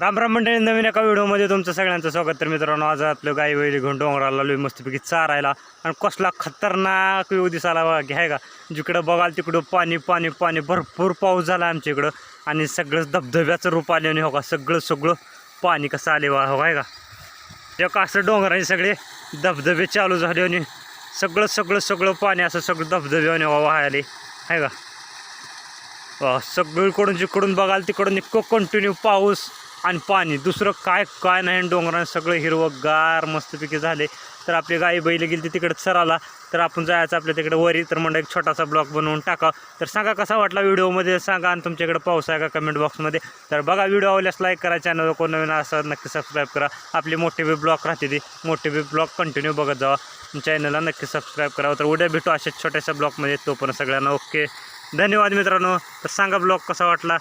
राम राम मंडळी नवीन एका व्हिडिओमध्ये तुमचं सगळ्यांचं स्वागत. तर मित्रांनो आज आपलं गाई वैली घेऊन डोंगराला आलोय मस्तपैकी चारायला. आणि कसला खतरनाक येऊ दिसायला बघा की आहे का? जिकडं बघाल तिकडं पाणी पाणी पाणी. भरपूर पाऊस झाला आमच्या इकडं. आणि सगळं धबधब्याचं रूप आले आणि हो का सगळं सगळं पाणी कसं आले वा हो काय का? एक असं डोंगराने सगळे धबधबे चालू झाले आणि सगळं सगळं सगळं पाणी असं सगळं धबधबे आणि हो, वाहायले. आहे का? सगळीकडून जिकडून बघाल तिकडून इतकं कंटिन्यू पाऊस. आणि पाणी दुसरं काय काय नाही आणि डोंगराने सगळं हिरवंगार मस्तपैकी झाले. तर आपली गाई बैल गेली तिकडे चराला तर आपण जायचं आपल्या तिकडे वरी. तर म्हणलं एक छोटासा ब्लॉग बनवून टाका तर सांगा कसा वाटला व्हिडिओमध्ये? सांगा आणि तुमच्याकडे पाऊस आहे का कमेंट बॉक्समध्ये तर बघा व्हिडिओ आवडल्यास लाईक करा चॅनल कोण नवीन असं नक्की सबस्क्राईब करा. आपली मोठी बी ब्लॉग राहते ती. मोठी बी ब्लॉग कंटिन्यू बघत जावा. चॅनलला नक्की सबस्क्राईब करा. तर उद्या भेटू अशाच छोट्याशा ब्लॉगमध्ये. पण सगळ्यांना ओके धन्यवाद मित्रांनो. तर सांगा ब्लॉग कसा वाटला?